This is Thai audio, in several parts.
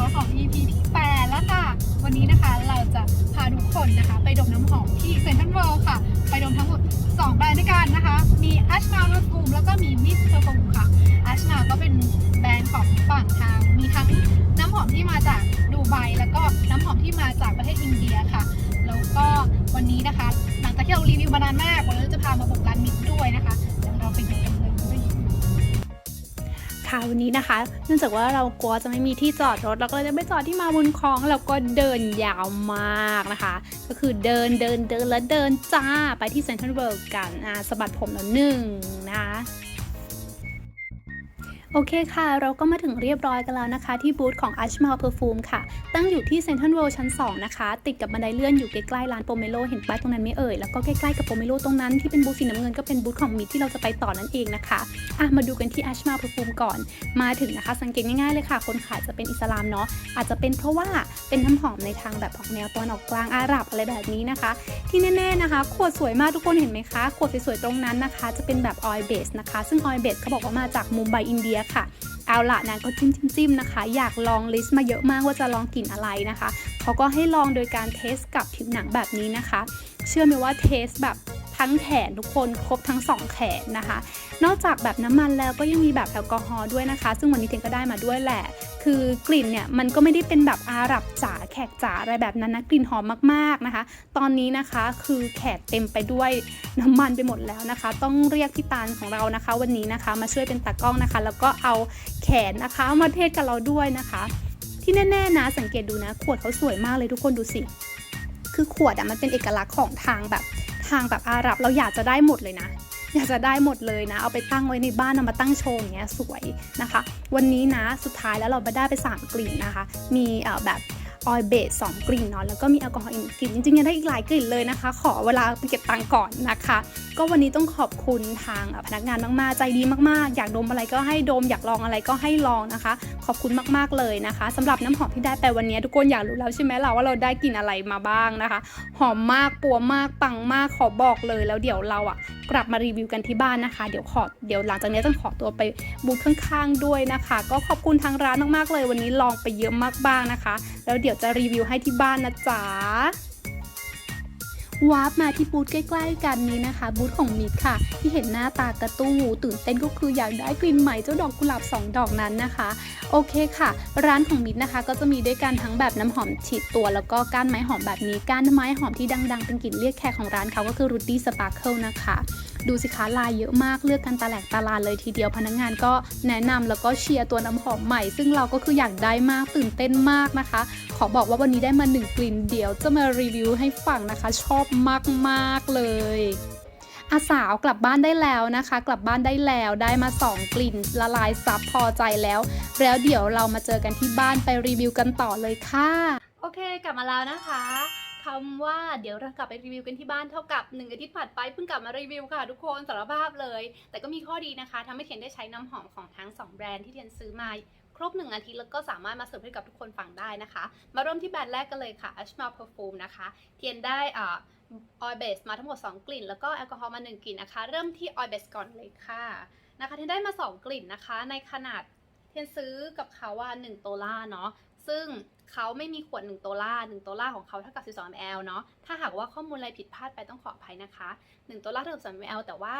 ขาของ EP ที่8แล้วค่ะ วันนี้นะคะเราจะพาทุกคนนะคะ ไปดมน้ำหอมที่เซ็นทรัลเวิลด์ค่ะ ไปดมทั้งหมด 2 แบรนด์ด้วยกันนะคะ มีอัชนาลรฟูมแล้วก็มีมิสเตอร์ฟูมค่ะอัชนาก็เป็นแบรนด์ของฝั่งทาง มีทั้งน้ำหอมที่มาจากดูไบแล้วก็น้ำหอมที่มาจากประเทศอินเดียค่ะ แล้วก็วันนี้นะคะ หลังจากที่เรารีวิวมานานมากวันนี้เราจะพามาบุกร้านมิสด้วยนะคะเดี๋ยวเราไปดูกัน ค่ะวันนี้นะคะ เนื่องจากว่าเรากลัวจะไม่มีที่จอดรถเราก็เลยจะไปจอดที่มาบุญคลองแล้วก็เดินยาวมากนะคะ ก็คือเดินเดินเดินแล้วเดินจ้าไปที่เซ็นทรัลเวิลด์กันอ่าสะบัดผมแล้วหนึ่งนะคะ โอเคค่ะ เราก็มาถึงเรียบร้อยกันแล้วนะคะ ที่บูธของ a s h m a l Perfume ค่ะ ตั้งอยู่ที่เซ็นทรัลเวิลชั้น 2 นะคะ ติดกับบันไดเลื่อนอยู่ใกล้ๆร้านโปเมโลเห็นป้ายตรงนั้นไหม่เอ่ย แล้วก็ใกล้ๆกับโปเมโลตรงนั้นที่เป็นบูธสีน้ำเงินก็เป็นบูธของมิตที่เราจะไปต่อนั่นเองนะคะอะมาดูกันที่ a s h m a l Perfume ก่อน มาถึงนะคะ สังเกตง่ายๆเลยค่ะ คนขายจะเป็นอิสลามเนาะอาจจะเป็นเพราะว่าเป็นน้ำหอมในทางแบบออกแนวตะวันออกกลางอาหรับอะไรแบบนี้นะคะ ที่แน่ๆนะคะขวดสวยมากทุกคนเห็นไหมคะขวดสวยๆตรงนั้นนะคะ จะเป็นแบบออยเบสนะคะซึ่งออยเบสเขาบอกว่ามาจากมุมไบอินเดียค่ะ เอาละนะก็จิ้มจิ้มๆๆนะคะ อยากลองลิสต์มาเยอะมากว่าจะลองกลิ่นอะไรนะคะเขาก็ให้ลองโดยการเทสกับผิวหนังแบบนี้นะคะ เชื่อไหมว่าเทสแบบ ทั้งแขนทุกคนครบทั้งสองแขนนะคะ นอกจากแบบน้ำมันแล้วก็ยังมีแบบแอลกอฮอล์ด้วยนะคะ ซึ่งวันนี้เทนก็ได้มาด้วยแหละ คือกลิ่นเนี่ยมันก็ไม่ได้เป็นแบบอาหรับจ๋าแขกจ๋าอะไรแบบนั้นนะกลิ่นหอมมากๆนะคะ ตอนนี้นะคะคือแขกเต็มไปด้วยน้ำมันไปหมดแล้วนะคะ ต้องเรียกพี่ตาลของเรานะคะ วันนี้นะคะมาช่วยเป็นตากล้องนะคะ แล้วก็เอาแขนนะคะมาเทศกับเราด้วยนะคะ ที่แน่ๆนะสังเกตดูนะ ขวดเขาสวยมากเลยทุกคนดูสิคือขวดอะมันเป็นเอกลักษณ์ของทางแบบ ทางแบบอาหรับเราอยากจะได้หมดเลยนะ อยากจะได้หมดเลยนะ เอาไปตั้งไว้ในบ้านเอามาตั้งโชว์อย่างเงี้ยสวยนะคะ วันนี้นะสุดท้ายแล้วเราไปได้ไป3กลิ่นนะคะ มีอ่อแบบ ออยเบสสองกลิ่นเนาะแล้วก็มีแอลกอฮอล์อีกกลิ่นจริงๆยังได้อีกหลายกลิ่นเลยนะคะ ขอเวลาไปเก็บตังค์ก่อนนะคะ ก็วันนี้ต้องขอบคุณทางพนักงานมากๆ ใจดีมากๆ อยากดมอะไรก็ให้ดมอยากลองอะไรก็ให้ลองนะคะ ขอบคุณมากๆเลยนะคะสำหรับน้ำหอมที่ได้ไปวันนี้ทุกคนอยากรู้แล้วใช่ไหมล่ะว่าเราได้กลิ่นอะไรมาบ้างนะคะ หอมมากปัวมากปังมากขอบอกเลยแล้วเดี๋ยวเราอะกลับมารีวิวกันที่บ้านนะคะ เดี๋ยวขอเดี๋ยวหลังจากนี้ต้องขอตัวไปบูธข้างๆด้วยนะคะ ก็ขอบคุณทางร้านมากๆเลย วันนี้ลองไปเยอะมากบ้างนะคะ แล้วเดี๋ยวดี๋ยวจะรีวิวให้ที่บ้านนะจ๊ะวาร์ปมาที่บูธใกล้ๆกันนี้นะคะ บูธของมิดค่ะ ที่เห็นหน้าตากระตู้ ตื่นเต้นก็คืออยากได้กลิ่นใหม่เจ้าดอกกุหลาบ 2 ดอกนั้นนะคะ โอเคค่ะ ร้านของมิดนะคะ ก็จะมีด้วยกันทั้งแบบน้ำหอมฉีดตัว แล้วก็ก้านไม้หอมแบบนี้ก้านไม้หอมที่ดัง ๆ เป็นกลิ่นเรียกแขกของร้านเขาก็คือ Rudy Sparkle นะคะ ดูสิคะลายเยอะมากเลือกกันตาแหลกตาลานเลยทีเดียวพนักงานก็แนะนำแล้วก็เชียร์ตัวน้ำหอมใหม่ ซึ่งเราก็คืออยากได้มากตื่นเต้นมากนะคะ ขอบอกว่าวันนี้ได้มาหนึ่งกลิ่นเดี๋ยว จะมารีวิวให้ฟังนะคะ ชอบมากๆเลยอาสาวกลับบ้านได้แล้วนะคะ กลับบ้านได้แล้วได้มา 2 กลิ่นละลายซับพอใจแล้ว แล้วเดี๋ยวเรามาเจอกันที่บ้านไปรีวิวกันต่อเลยค่ะ โอเค กลับมาแล้วนะคะ คำว่าเดี๋ยวเรากลับไปรีวิวกันที่บ้านเท่ากับหนึ่งอาทิตย์ผ่านไปเพิ่งกลับมารีวิวค่ะทุกคนสารภาพเลย แต่ก็มีข้อดีนะคะทำให้เทียนได้ใช้น้ำหอมของทั้ง 2 แบรนด์ที่เทียนซื้อมาครบ 1 อาทิตย์แล้วก็สามารถมาเสิร์ฟให้กับทุกคนฟังได้นะคะ มาเริ่มที่แบรนด์แรกกันเลยค่ะ Ashma Perfume นะคะ เทียนได้อ่าออยเบสมาทั้งหมด 2 กลิ่น แล้วก็แอลกอฮอล์มา 1 กลิ่นนะคะ เริ่มที่ออยเบสก่อนเลยค่ะนะคะเทียนได้มา 2 กลิ่นนะคะ ในขนาดเทียนซื้อกับเขาว่า1โตล่าเนาะ ซึ่งเขาไม่มีขวด 1 โตล่า1โตล่าของเขาเท่ากับ 12 ml เนาะถ้าหากว่าข้อมูลอะไรผิดพลาดไปต้องขออภัยนะคะ 1 โตล่าเท่ากับ12 ml แต่ว่า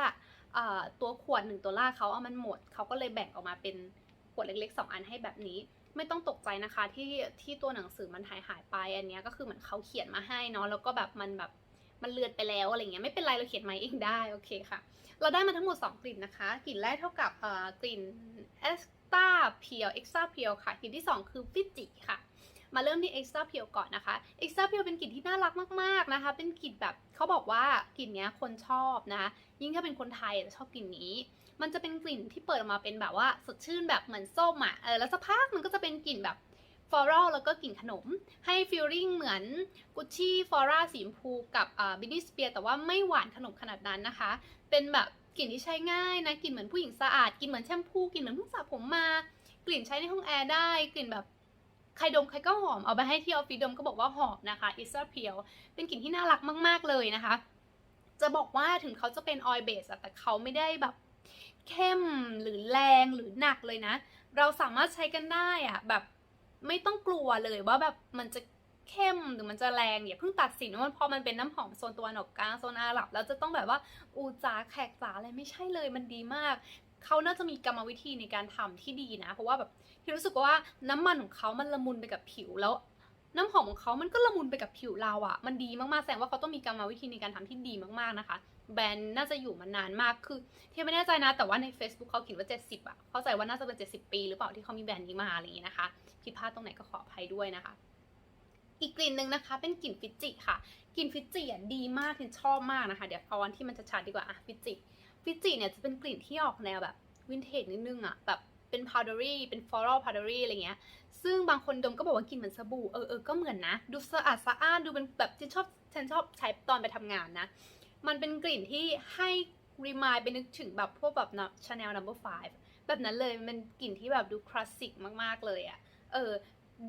ตัวขวด 1 โตล่าเขาเอามันหมด เขาก็เลยแบ่งออกมาเป็นขวดเล็กๆ 2 อันให้แบบนี้ ไม่ต้องตกใจนะคะที่ที่ตัวหนังสือมันหายหายไป อันนี้ก็คือเหมือนเขาเขียนมาให้เนาะ แล้วก็แบบมันแบบมันเลือนไปแล้วอะไรเงี้ย ไม่เป็นไรเราเขียนใหม่เองได้ โอเคค่ะ เราได้มาทั้งหมด 2 กลิ่นนะคะ กลิ่นแรกเท่ากับเอ่อกลิ่น extra pure extra pure ค่ะ กลิ่นที่ 2 คือฟิจิค่ะ มาเริ่มที่ extra pure ก่อนนะคะ extra pure เป็นกลิ่นที่น่ารักมากๆนะคะ เป็นกลิ่นแบบเขาบอกว่ากลิ่นเนี้ยคนชอบนะคะยิ่งถ้าเป็นคนไทยจะชอบกลิ่นนี้มันจะเป็นกลิ่นที่เปิดออกมาเป็นแบบว่าสดชื่นแบบเหมือนส้มอะ เออ แล้วสักพักมันก็จะเป็นกลิ่นแบบ ฟลอรัลแล้วก็กลิ่นขนม ให้ฟีลลิ่งเหมือนกุชชี่ฟลอร่าสีชมพูกับบินนี่สเปียแต่ว่าไม่หวานขนมขนาดนั้นนะคะ เป็นแบบกลิ่นที่ใช้ง่ายนะกลิ่นเหมือนผู้หญิงสะอาดกลิ่นเหมือนแชมพูกลิ่นเหมือนเพิ่งสระผมมากลิ่นใช้ในห้องแอร์ได้กลิ่นแบบใครดมใครก็หอม เอาไปให้ที่ออฟฟิศดมก็บอกว่าหอมนะคะ i s a p e l เป็นกลิ่นที่น่ารักมาก ๆ เลยนะคะ จะบอกว่าถึงเขาจะเป็นออยเบสแต่เขาไม่ได้แบบเข้มหรือแรงหรือหนักเลยนะ เราสามารถใช้กันได้อะแบบ ไม่ต้องกลัวเลยว่าแบบมันจะเข้มหรือมันจะแรงอย่าเพิ่งตัดสินว่าพอมันเป็นน้ำหอมโซนตัวหนอกกลางโซนอาหรับแล้วจะต้องแบบว่าอูจาแขกจ๋าอะไรไม่ใช่เลยมันดีมากเขาน่าจะมีกรรมวิธีในการทำที่ดีนะ เพราะว่าแบบที่รู้สึกว่าน้ำมันของเขามันละมุนไปกับผิวแล้ว น้ำหอมของเขามันก็ละมุนไปกับผิวเราอะ่ะ มันดีมากๆ แสดงว่าเขาต้องมีกรรมวิธีในการทำที่ดีมากๆนะคะ แบรนด์น่าจะอยู่มานานมาก คือเที่ไม่แน่ใจนะ แต่ว่าใน Facebook เขาเขียนว่า 70อะ่ะ เข้าใจว่าน่าจะเป็น 70 ปีหรือเปล่าที่เขามีแบรนด์นี้มาอะไรอย่างนี้นะคะ ผิดพลาดตรงไหนก็ขออภัยด้วยนะคะ อีกกลิ่นหนึ่งนะคะ เป็นกลิ่นฟิจิค่ะ กลิ่นฟิจิอะดีมากที่ชอบมากนะคะ เดี๋ยวเอาวันที่มันจะชัดดีกว่า อะ ฟิจิ ฟิจิเนี่ยจะเป็นกลิ่นที่ออกแนวแบบวินเทจนิดนึงอะ แบบ เป็นพาวเดอรี่เป็นฟลอรัลพาวเดอรี่อะไรเงี้ย ซึ่งบางคนดมก็บอกว่ากลิ่นเหมือนสบู่ เออเออก็เหมือนนะ ดูสะอาดสะอ้าน ดูเป็นแบบฉันชอบฉันชอบใช้ตอนไปทำงานนะ มันเป็นกลิ่นที่ให้รีมายไปนึกถึงแบบพวกแบบนะ Chanel Number Five แบบนั้นเลยมันกลิ่นที่แบบดูคลาสสิกมากๆเลยอะเออ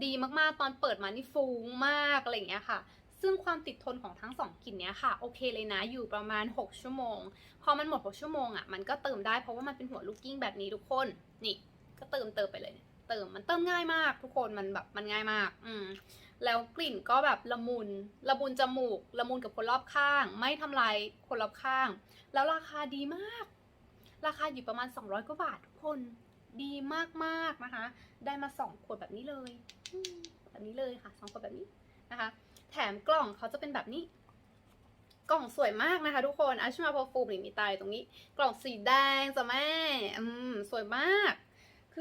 ดีมากๆตอนเปิดมานี่ฟุ้งมากอะไรเงี้ยค่ะซึ่งความติดทนของทั้งสองกลิ่นเนี้ยค่ะโอเคเลยนะอยู่ประมาณ 6 ชั่วโมง พอมันหมด 6 ชั่วโมงอะมันก็เติมได้เพราะว่ามันเป็นหัวลูกกิ้งแบบนี้ทุกคนนี่ ก็เติมเติมไปเลย เติมมันเติมง่ายมาก ทุกคนมันแบบมันง่ายมาก อืมแล้วกลิ่นก็แบบละมุนละมุนจมูกละมุนกับคนรอบข้าง ไม่ทำลายคนรอบข้าง แล้วราคาดีมาก ราคาอยู่ประมาณ 200กว่าบาททุกคนดีมากๆนะคะ ได้มา2ขวดแบบนี้เลยแบบนี้เลยค่ะสองขวดแบบนี้นะคะ แถมกล่องเขาจะเป็นแบบนี้กล่องสวยมากนะคะทุกคนอาชมาพอฟูมนี่มีตายตรงนี้ กล่องสีแดงจ้ะแม่ อืม สวยมาก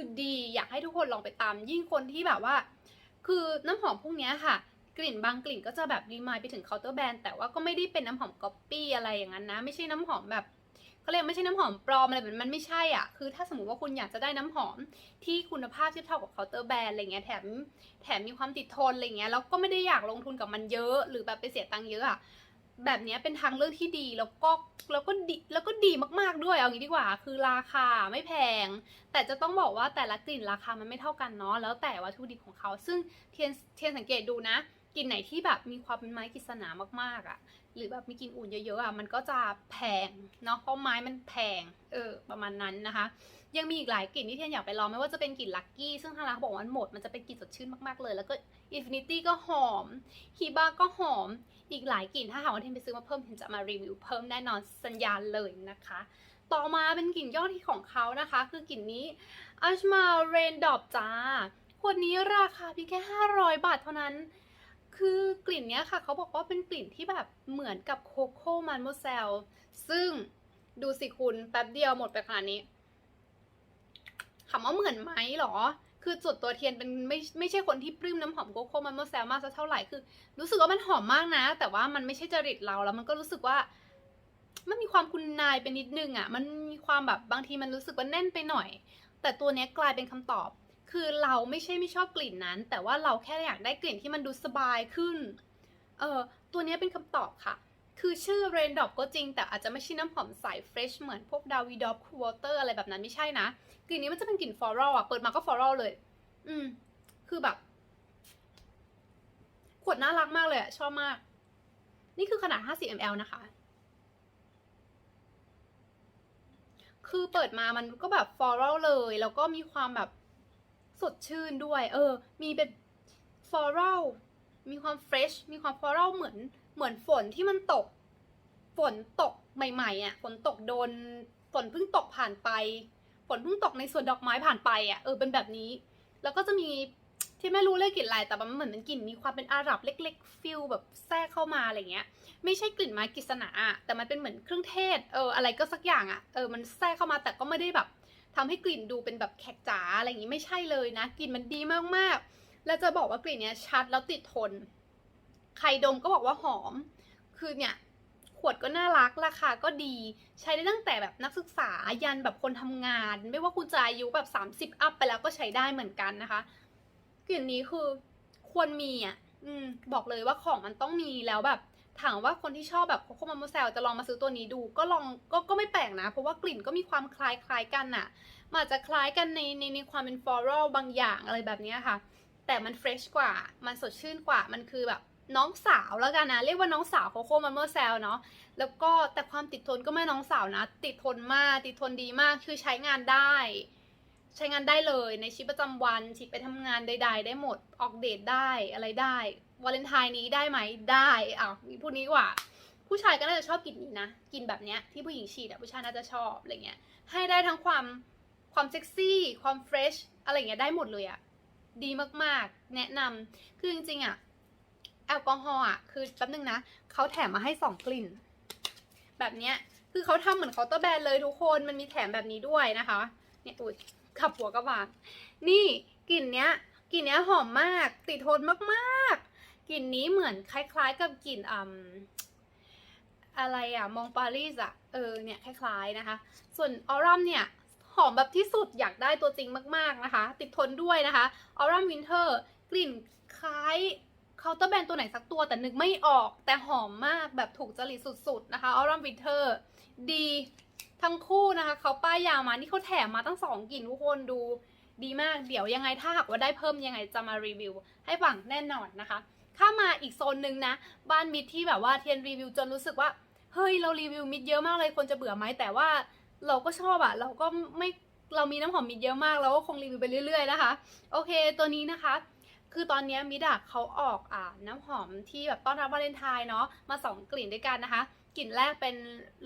คือดีอยากให้ทุกคนลองไปตาม ยิ่งคนที่แบบว่า คือน้ำหอมพวกนี้ค่ะ กลิ่นบางกลิ่นก็จะแบบรีมายไปถึงเคาน์เตอร์แบรนด์แต่ว่าก็ไม่ได้เป็นน้ำหอมก๊อปปี้อะไรอย่างนั้นนะ ไม่ใช่น้ำหอมแบบเขาเรียกไม่ใช่น้ำหอมปลอมอะไรแบบมันไม่ใช่อะคือถ้าสมมติว่าคุณอยากจะได้น้ำหอมที่คุณภาพเทียบเท่ากับเคาน์เตอร์แบรนด์อะไรเงี้ยแถมแถมมีความติดทนอะไรเงี้ยแล้วก็ไม่ได้อยากลงทุนกับมันเยอะ หรือแบบไปเสียตังค์เยอะอะ แบบนี้เป็นทางเลือกที่ดีแล้วก็แล้วก็ดีแล้วก็ดีมากๆด้วยเอางี้ดีกว่า คือราคาไม่แพง แต่จะต้องบอกว่าแต่ละกลิ่นราคามันไม่เท่ากันเนาะแล้วแต่วัตถุดิบของเขา ซึ่งเทียนเทียนสังเกตดูนะ กลิ่นไหนที่แบบมีความเป็นไม้กฤษณามากๆอะ่ะ หรือแบบมีกลิ่นอุ่นเยอะๆอะ่ะมันก็จะแพงเนาะเพราะไม้มันแพงเออประมาณนั้นนะคะ ยังมีอีกหลายกลิ่นที่เทียนอยากไปลองไม่ว่าจะเป็นกลิ่นลักกี้ซึ่งทางร้านเขาบอกว่ามันหมดมันจะเป็นกลิ่นสดชื่นมากๆเลย แล้วก็อินฟินิตี้ก็หอมฮีบาก็หอมอีกหลายกลิ่นถ้าหากว่าเทียนไปซื้อมาเพิ่มเทียนจะมารีวิวเพิ่มแน่นอนสัญญาณเลยนะคะต่อมาเป็นกลิ่นยอดที่ของเขานะคะ คือกลิ่นนี้อัชมาเรนดอปจ้าขวดนี้ราคาเพียงแค่ 500 บาทเท่านั้น คือกลิ่นเนี้ยค่ะ เขาบอกว่าเป็นกลิ่นที่แบบเหมือนกับโคโค่มันโมเซล ซึ่งดูสิคุณแป๊บเดียวหมดไปขนาดนี้ถามว่าเหมือนไหมหรอ คือจุดตัวเทียนเป็นไม่ไม่ใช่คนที่ปลื้มน้ำหอมโกโก้มันโมเซลมากสักเท่าไหร่ คือ รู้สึกว่ามันหอมมากนะ แต่ว่ามันไม่ใช่จริตเราแล้วมันก็รู้สึกว่า มันมีความคุณนายไปนิดนึงอะ่ะ มันมีความแบบบางทีมันรู้สึกว่าแน่นไปหน่อย แต่ตัวเนี้ยกลายเป็นคำตอบ คือเราไม่ใช่ไม่ชอบกลิ่นนั้น แต่ว่าเราแค่อยากได้กลิ่นที่มันดูสบายขึ้น เออตัวนี้เป็นคำตอบค่ะ คือชื่อ Rain Drop ก็จริง แต่อาจจะไม่ใช่น้ำหอมสายเฟรชเหมือนพวก Davi Drop Quarter อะไรแบบนั้นไม่ใช่นะ กลิ่นนี้มันจะเป็นกลิ่นฟลอรัลอะ เปิดมาก็ฟลอรัลเลย อืม คือแบบ ขวดน่ารักมากเลยอะชอบมาก นี่คือขนาด 50 ml นะคะ คือเปิดมามันก็แบบฟลอรัลเลย แล้วก็มีความแบบ สดชื่นด้วย เออ มีเป็นฟลอรัลมีความเฟรช มีความฟลอรัลเหมือน เหมือนฝนที่มันตก ฝนตกใหม่ๆอะ ฝนตกโดน ฝนเพิ่งตกผ่านไป ฝนเพิ่งตกในสวนดอกไม้ผ่านไปอะ เออ เป็นแบบนี้ แล้วก็จะมีที่ไม่รู้เลยกลิ่นอะไร แต่มันเหมือนเป็นกลิ่นมีความเป็นอาหรับเล็กๆ ฟิลแบบแทรกเข้ามาอะไรเงี้ย ไม่ใช่กลิ่นไม้กฤษณาอะแต่มันเป็นเหมือนเครื่องเทศ เออ อะไรก็สักอย่างอะ เออ มันแทรกเข้ามาแต่ก็ไม่ได้แบบ ทำให้กลิ่นดูเป็นแบบแขกจ๋าอะไรอย่างงี้ไม่ใช่เลยนะ กลิ่นมันดีมากๆ แล้วจะบอกว่ากลิ่นเนี้ยชัดแล้วติดทน ใครดมก็บอกว่าหอม คือเนี่ยขวดก็น่ารักราคาก็ดีใช้ได้ตั้งแต่แบบนักศึกษายันแบบคนทำงาน ไม่ว่าคุณจะอายุแบบ 30 อัพไปแล้วก็ใช้ได้เหมือนกันนะคะกลิ่นนี้คือควรมีอะ อืม บอกเลยว่าของมันต้องมีแล้วแบบ ถามว่าคนที่ชอบแบบโคโค่มาโมเซลจะลองมาซื้อตัวนี้ดู ก็ลองก็ก็ไม่แปลกนะ เพราะว่ากลิ่นก็มีความคล้ายคล้ายกันน่ะมันอาจจะคล้ายกันในในในความเป็นฟลอรัลบางอย่างอะไรแบบนี้ค่ะ แต่มันเฟรชกว่า มันสดชื่นกว่า มันคือแบบน้องสาวแล้วกันนะ เรียกว่าน้องสาวโคโค่มาโมเซลเนาะแล้วก็แต่ความติดทนก็ไม่น้องสาวนะ ติดทนมาก ติดทนดีมากคือใช้งานได้ ใช้งานได้เลยในชีวิตประจำวันชีวิตไปทำงานใด ๆ ได้หมดออกเดทได้อะไรได้ วาเลนไทน์นี้ได้ไหมได้อ้าวพูดนี้กว่า ผู้ชายก็น่าจะชอบกลิ่นนี้นะ กินแบบเนี้ยที่ผู้หญิงฉีดอะผู้ชายน่าจะชอบอะไรเงี้ย ให้ได้ทั้งความความเซ็กซี่ ความเฟรชอะไรเงี้ยได้หมดเลยอะดีมากๆ แนะนำคือจริงๆอะแอลกอฮอล์อะคือแป๊บนึงนะเขาแถมมาให้สองกลิ่น แบบเนี้ยคือเขาทำเหมือนเคาน์เตอร์แบรนด์เลยทุกคนมันมีแถมแบบนี้ด้วยนะคะ เนี่ยอุ้ยขับหัวกระบาดนี่กลิ่นเนี้ยกลิ่นเนี้ยหอมมาก ติดทนมากๆ กลิ่นนี้เหมือนคล้ายๆ กับกลิ่นอืมอะไรอะมองปารีสอะเออเนี่ยคล้ายๆนะคะ ส่วนออรัมเนี่ยหอมแบบที่สุดอยากได้ตัวจริงมากๆนะคะ ติดทนด้วยนะคะออรัมวินเทอร์กลิ่นคล้ายเคาน์เตอร์แบรนด์ตัวไหนสักตัวแต่นึกไม่ออกแต่หอมมากแบบถูกจริตสุดๆนะคะออรัมวินเทอร์ดีทั้งคู่นะคะเขาป้ายยามานี่เขาแถมมาตั้งสองกลิ่นทุกคนดูดีมากเดี๋ยวยังไงถ้าหากว่าได้เพิ่มยังไงจะมารีวิวให้ฟังแน่นอนนะคะ ข้ามาอีกโซนหนึ่งนะ บ้านมิดที่แบบว่าเทียนรีวิวจนรู้สึกว่า เฮ้ยเรารีวิวมิดเยอะมากเลยคนจะเบื่อไหมแต่ว่าเราก็ชอบอะเราก็ไม่เรามีน้ำหอมมิดเยอะมาก เราก็คงรีวิวไปเรื่อยๆนะคะ โอเคตัวนี้นะคะ คือตอนนี้มิดอะเขาออกอ่าน้ำหอมที่แบบต้อนรับวาเลนไทน์เนาะมาสองกลิ่นด้วยกันนะคะกลิ่นแรกเป็น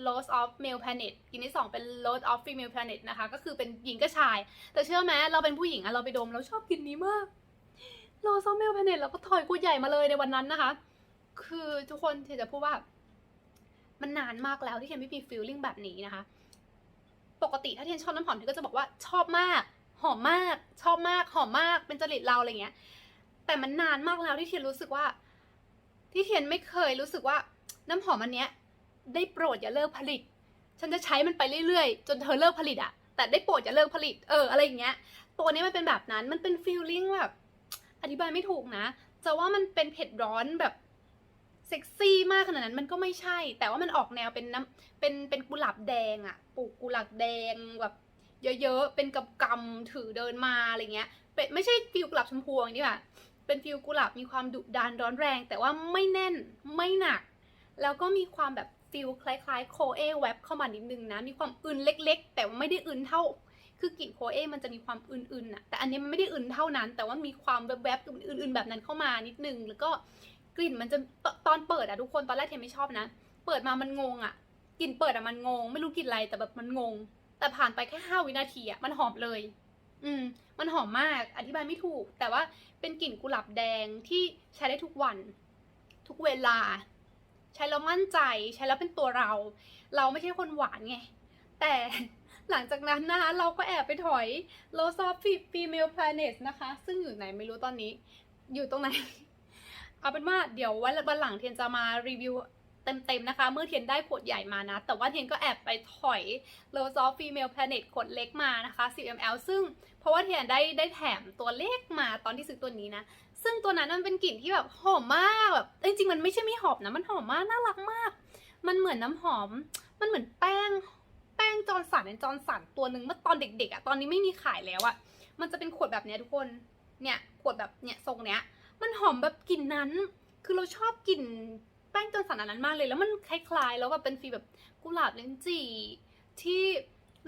Rose of Male Planet กลิ่นที่สองเป็น Rose of Female Planet นะคะ ก็คือเป็นหญิงกับชาย แต่เชื่อไหมเราเป็นผู้หญิงอะเราไปดมเราชอบกลิ่นนี้มาก Rose of Male Planet เราก็ถอยกูใหญ่มาเลยในวันนั้นนะคะ คือทุกคนเทจะพูดว่า มันนานมากแล้วที่เทียนไม่มีฟีลลิ่งแบบนี้นะคะ ปกติถ้าเทียนชอบน้ำหอมเทียนก็จะบอกว่าชอบมาก หอมมาก ชอบมาก หอมมาก เป็นจริตเราอะไรเงี้ย แต่มันนานมากแล้วที่เทียนรู้สึกว่า ที่เทียนไม่เคยรู้สึกว่า น้ำหอมอันเนี้ย ได้โปรดอย่าเลิกผลิต ฉันจะใช้มันไปเรื่อยๆ จนเธอเลิกผลิตอะแต่ได้โปรดอย่าเลิกผลิต เอออะไรอย่างเงี้ย ตัวนี้มันเป็นแบบนั้น มันเป็นฟีลลิ่งแบบ อธิบายไม่ถูกนะ จะว่ามันเป็นเผ็ดร้อนแบบเซ็กซี่มากขนาดนั้นมันก็ไม่ใช่ แต่ว่ามันออกแนวเป็นน้ำเป็นเป็นกุหลาบแดงอะปลูกกุหลาบแดงแบบเยอะๆ เป็นกำกำถือเดินมาอะไรเงี้ยเป็นไม่ใช่ฟิลกุหลาบชมพูอย่างนี้ค่ะเป็นฟิลกุหลาบมีความดุดันร้อนแรง แต่ว่าไม่แน่นไม่หนัก แล้วก็มีความแบบฟิลคล้ายๆ โคเอแวบเข้ามานิดนึงนะ มีความอึนเล็ก ๆ แต่ไม่ได้อึนเท่า คือกลิ่นโคเอมันจะมีความอึนๆน่ะแต่อันนี้มันไม่ได้อึนเท่านั้น แต่ว่ามีความแวบๆอึนๆแบบนั้นเข้ามานิดนึง แล้วก็กลิ่นมันจะตอนเปิดอะทุกคนตอนแรกเทนไม่ชอบนะ เปิดมามันงงอะกลิ่นเปิดอะมันงง ไม่รู้กลิ่นอะไรแต่แบบมันงง แต่ผ่านไปแค่ห้าวินาทีอะมันหอมเลย อืม มันหอมมากอธิบายไม่ถูก แต่ว่าเป็นกลิ่นกุหลาบแดงที่ใช้ได้ทุกวัน ทุกเวลา ใช้แล้วมั่นใจใช้แล้วเป็นตัวเรา เราไม่ใช่คนหวานไงแต่ หลังจากนั้นนะคะ เราก็แอบไปถอย l o s of Female Planet นะคะ ซึ่งอยู่ไหนไม่รู้ตอนนี้ อยู่ตรงไหน เอาเป็นว่าเดี๋ยววันวันหลังเทียนจะมารีวิวเต็มๆนะคะ เมื่อเทียนได้ขวดใหญ่มานะ แต่ว่าเทียนก็แอบไปถอย l o s of Female Planet ขวดเล็กมานะคะ 10 ml ซึ่งเพราะว่าเทียนได้ได้แถมตัวเลขมาตอนที่ซื้อตัวนี้นะซึ่งตัวนั้นมันเป็นกลิ่นที่แบบหอมมากแบบจริงๆมันไม่ใช่ไม่หอมนะมันหอมมากน่ารักมาก มันเหมือนน้ำหอม มันเหมือนแป้ง แป้งจอนสันเป็นจอนสันตัวหนึ่งเมื่อตอนเด็กๆอะตอนนี้ไม่มีขายแล้วอะมันจะเป็นขวดแบบเนี้ยทุกคน เนี่ยขวดแบบเนี่ยทรงเนี้ย มันหอมแบบกลิ่นนั้น คือเราชอบกลิ่นแป้งจอนสันอันนั้นมากเลย แล้วมันคล้ายๆ แล้วแบบเป็นฟีลแบบกุหลาบเลนจี่ที่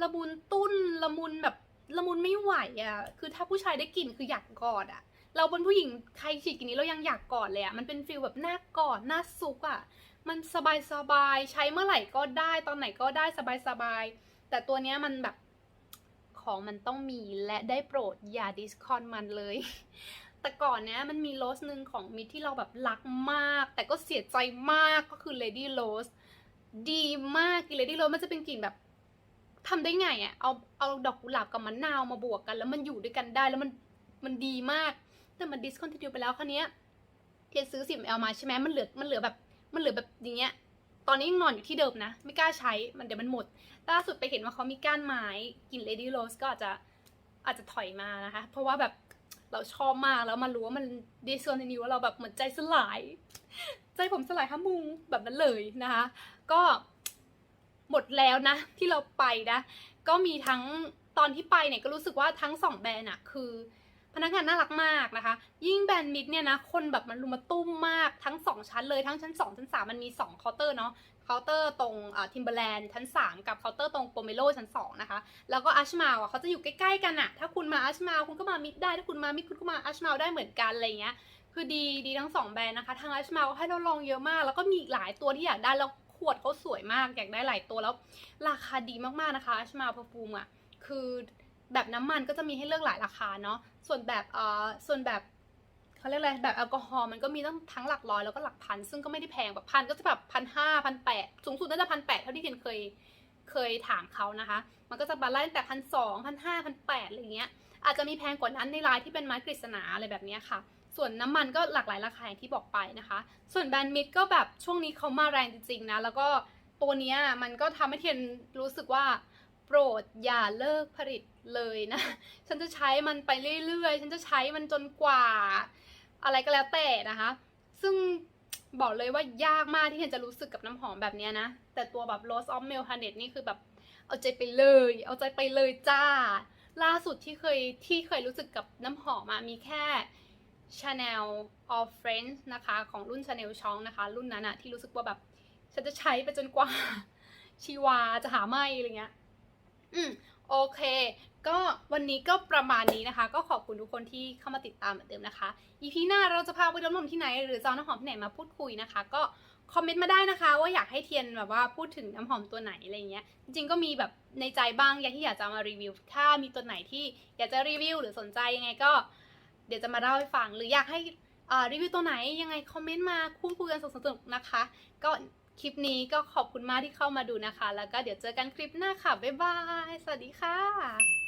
ละมุนตุ้นละมุนแบบละมุนไม่ไหวอะคือถ้าผู้ชายได้กลิ่นคืออยากกอดอะเราเป็นผู้หญิงใครฉีดกลิ่นนี้เรายังอยากกอดเลยอะมันเป็นฟีลแบบหน้ากอดหน้าซุกอะ มันสบายสบายใช้เมื่อไหร่ก็ได้ตอนไหนก็ได้สบายสบายแต่ตัวเนี้ยมันแบบของมันต้องมีและได้โปรดอย่าดิสคอนมันเลย แต่ก่อนเนี้ยมันมีโรสหนึ่งของมิตรที่เราแบบรักมาก แต่ก็เสียใจมากก็คือ Lady Rose ดีมากกลิ่น Lady Rose มันจะเป็นกลิ่นแบบทำได้ไงอะ่ะเอาเอาดอกกุหลาบกับมะนาวมาบวกกัน แล้วมันอยู่ด้วยกันได้แล้วมันมันดีมาก แต่มันดิสคอนติเนียไปแล้วคราวเนี้ยเทียนซื้อสิบเอลมาใช่ไหมมันเหลือมันเหลือแบบ มันเหลือแบบอย่างเงี้ย ตอนนี้ยังนอนอยู่ที่เดิมนะ ไม่กล้าใช้ มันเดี๋ยวมันหมด ล่าสุดไปเห็นว่าเขามีก้านไม้กลิ่น Lady Rose ก็อาจจะอาจจะถอยมานะคะ เพราะว่าแบบเราชอบมากแล้วมารู้ว่ามันดิสคอนนียว่าเราแบบเหมือนใจสลาย ใจผมสลายห้ามุงแบบนั้นเลยนะคะ ก็หมดแล้วนะ ที่เราไปนะ ก็มีทั้งตอนที่ไปเนี่ยก็รู้สึกว่าทั้งสองแบรนด์อะคือ พนักงานน่ารักมากนะคะ ยิ่งแบรนด์มิดเนี่ยนะ คนแบบมันรุมมาตุ้มมากทั้ง 2 ชั้นเลยทั้งชั้น 2 ชั้น 3 มันมี 2 เคาน์เตอร์เนาะเคาน์เตอร์ตรงทิมเบอร์แลนด์ชั้น 3 กับเคาน์เตอร์ตรงโปเมโลชั้น 2 นะคะ แล้วก็อัชมาอะเขาจะอยู่ใกล้ๆกันอะถ้าคุณมาอัชมาคุณก็มามิดได้ถ้าคุณมามิดคุณก็มาอัชมาได้เหมือนกันอะไรเงี้ยคือดีดีทั้งสองแบรนด์นะคะทางอัชมาก็ให้เราลองเยอะมาก แล้วก็มีอีกหลายตัวที่อยากได้แล้วขวดเขาสวยมากอยากได้หลายตัวแล้ว ราคาดีมากๆนะคะอัชมาเพอร์ฟูมอะคือ แบบน้ำมันก็จะมีให้เลือกหลายราคาเนาะส่วนแบบเอ่อส่วนแบบเขาเรียกอะไรแบบแอลกอฮอล์มันก็มีตั้งทั้งหลักร้อยแล้วก็หลักพัน ซึ่งก็ไม่ได้แพงแบบพันก็จะแบบพันห้าพันแปดสูงสุดน่าจะพันแปดเท่าที่เคนเคยเคยถามเขานะคะ มันก็จะบาไล่ตั้งแต่พันสองพันห้าพันแปดอะไรเงี้ยอาจจะมีแพงกว่านั้นในรายที่เป็นไม้กฤษณาอะไรแบบนี้ค่ะ ส่วนน้ำมันก็หลากหลายราคาอย่างที่บอกไปนะคะ ส่วนแบรนด์มิดก็แบบช่วงนี้เขามาแรงจริงๆนะ แล้วก็ตัวเนี้ยมันก็ทำให้เทียนรู้สึกว่า โปรดอย่าเลิกผลิตเลยนะ ฉันจะใช้มันไปเรื่อยๆ ฉันจะใช้มันจนกว่า อะไรก็แล้วแต่นะคะ ซึ่งบอกเลยว่ายากมากที่เทียนจะรู้สึกกับน้ำหอมแบบนี้นะ แต่ตัวแบบ Rose of Melhanet นี่คือแบบเอาใจไปเลย เอาใจไปเลยจ้า ล่าสุดที่เคยที่เคยรู้สึกกับน้ำหอมอะมีแค่ Chanel of Friends นะคะ ของรุ่น Chanel ช่องนะคะ รุ่นนั้นอะที่รู้สึกว่าแบบ ฉันจะใช้ไปจนกว่าชีวาจะหาไม่อะไรเงี้ย อืมโอเค ก็วันนี้ก็ประมาณนี้นะคะ ก็ขอบคุณทุกคนที่เข้ามาติดตามเหมือนเดิมนะคะ อีพีหน้าเราจะพาไปดมนมที่ไหน หรือจอน้ำหอมที่ไหนมาพูดคุยนะคะ ก็คอมเมนต์มาได้นะคะ ว่าอยากให้เทียนแบบว่าพูดถึงน้ำหอมตัวไหนอะไรเงี้ย จริงๆก็มีแบบในใจบ้างอยากที่อยากจะมารีวิว ถ้ามีตัวไหนที่อยากจะรีวิวหรือสนใจยังไงก็ เดี๋ยวจะมาเล่าให้ฟังหรืออยากให้อ่ารีวิวตัวไหนยังไงคอมเมนต์มาพูดคุยกันสนุกๆนะคะ ก็ คลิปนี้ก็ขอบคุณมากที่เข้ามาดูนะคะ แล้วก็เดี๋ยวเจอกันคลิปหน้าค่ะ บ๊ายบาย สวัสดีค่ะ